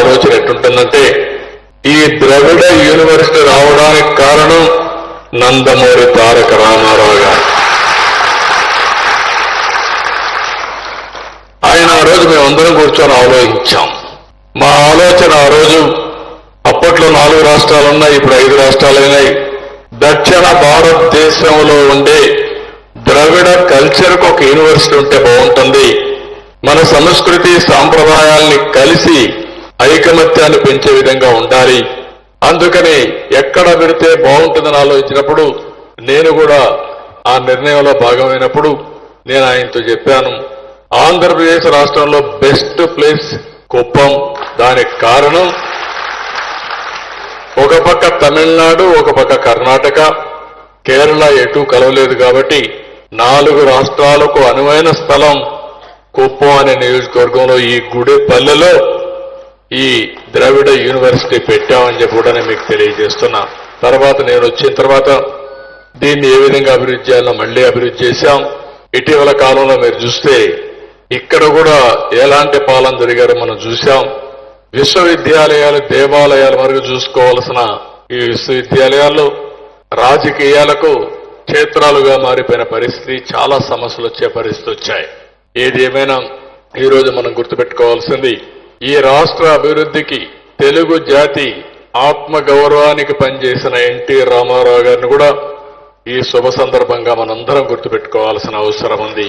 ఆలోచన ఎట్టుంటుందంటే ఈ ద్రవిడ యూనివర్సిటీ రావడానికి కారణం నందమూరి తారక రామారావు గారు. ఆయన ఆ రోజు మేమందరం కూర్చొని ఆలోచించాం. మా ఆలోచన ఆ రోజు అప్పట్లో నాలుగు రాష్ట్రాలున్నాయి ఇప్పుడు ఐదు రాష్ట్రాలైనాయి దక్షిణ భారతదేశంలో ఉండే ద్రవిడ కల్చర్కు ఒక యూనివర్సిటీ ఉంటే బాగుంటుంది. మన సంస్కృతి సాంప్రదాయాల్ని కలిసి ఐకమత్యాన్ని పెంచే విధంగా ఉండాలి. అందుకని ఎక్కడ పెడితే బాగుంటుందని ఆలోచించినప్పుడు నేను కూడా ఆ నిర్ణయంలో భాగమైనప్పుడు నేను ఆయనతో చెప్పాను. ఆంధ్రప్రదేశ్ రాష్ట్రంలో బెస్ట్ ప్లేస్ కుప్పం. దానికి కారణం ఒక పక్క తమిళనాడు ఒక పక్క కర్ణాటక. కేరళ ఎటు కలవలేదు కాబట్టి నాలుగు రాష్ట్రాలకు అనువైన స్థలం కుప్పం అనే నియోజకవర్గంలో ఈ గుడిపల్లెలో ఈ ద్రవిడ యూనివర్సిటీ పెట్టామని చెప్పి కూడా నేను మీకు తెలియజేస్తున్నా. తర్వాత నేను వచ్చిన తర్వాత దీన్ని ఏ విధంగా అభివృద్ధి చేయాలో మళ్ళీ అభివృద్ధి చేశాం. ఇటీవల కాలంలో మీరు చూస్తే ఇక్కడ కూడా ఎలాంటి పాలన జరిగారో మనం చూశాం. విశ్వవిద్యాలయాలు దేవాలయాల వరకు చూసుకోవాల్సిన ఈ విశ్వవిద్యాలయాల్లో రాజకీయాలకు క్షేత్రాలుగా మారిపోయిన పరిస్థితి చాలా సమస్యలు వచ్చే పరిస్థితి వచ్చాయి. ఏది ఏమైనా ఈరోజు మనం గుర్తుపెట్టుకోవాల్సింది ఈ రాష్ట్ర అభివృద్ధికి తెలుగు జాతి ఆత్మ గౌరవానికి పనిచేసిన ఎన్టీ రామారావు గారిని కూడా ఈ శుభ సందర్భంగా మనందరం గుర్తుపెట్టుకోవాల్సిన అవసరం ఉంది.